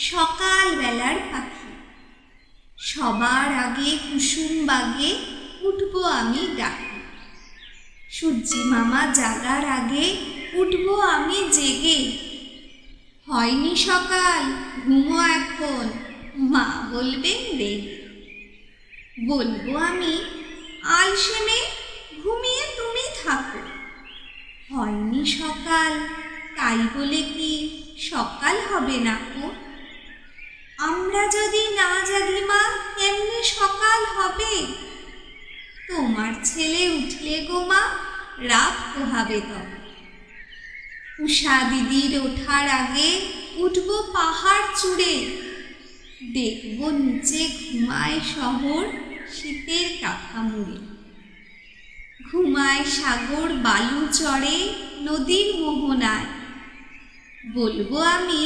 সকালবেলার পাখি। সবার আগে কুসুম বাগে উঠব আমি ডাকে। সূর্যি মামা জাগার আগে উঠব আমি জেগে। হয়নি সকাল, ঘুমো এখন, মা বলবেন রেগে বলব আমি, আলসেমে ঘুমিয়ে তুমি থাকো। হয়নি সকাল, তাই বলে কি সকাল হবে না কো আমরা যদি না জাগি মা কেমনে সকাল হবে। তোমার ছেলে উঠলে গো মা, রাত পোহাবে তবে। উষা দিদির ওঠার আগে উঠবো পাহাড় চূড়ে। দেখব নিচে ঘুমায় শহর শীতের কাঁথা মুড়ে ঘুমায় সাগর বালু চড়ে নদীর মোহনায়। বলব আমি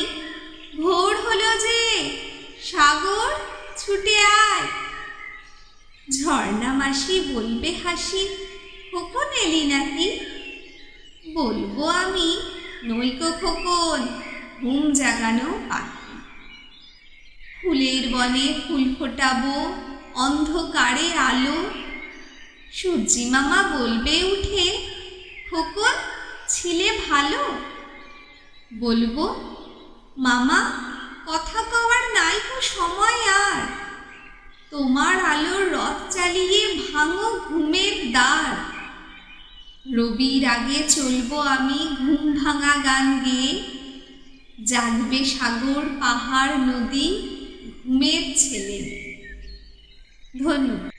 ভোর হলো যে, সাগর, ছুটে আয়। ঝর্ণা মাসি বলবে হাসি, খোকন এলি নাকি? বলব আমি নৈকো খোকন, ঘুম জাগানো পাখি। ফুলের বনে ফুল ফোটাবো, অন্ধকারে আলো। সূর্যি মামা বলবে উঠে, খোকন, ছিলে ভালো? বলব মামা, কথা কওয়ার নাই তো সময় আর। তোমার আলোর রথ চালিয়ে ভাঙো ঘুমের দ্বার। রবির আগে চলবো আমি ঘুম ভাঙা গান গেয়ে। জাগবে সাগর, পাহাড়, নদী, ঘুমের ছেলে। ধন্যবাদ।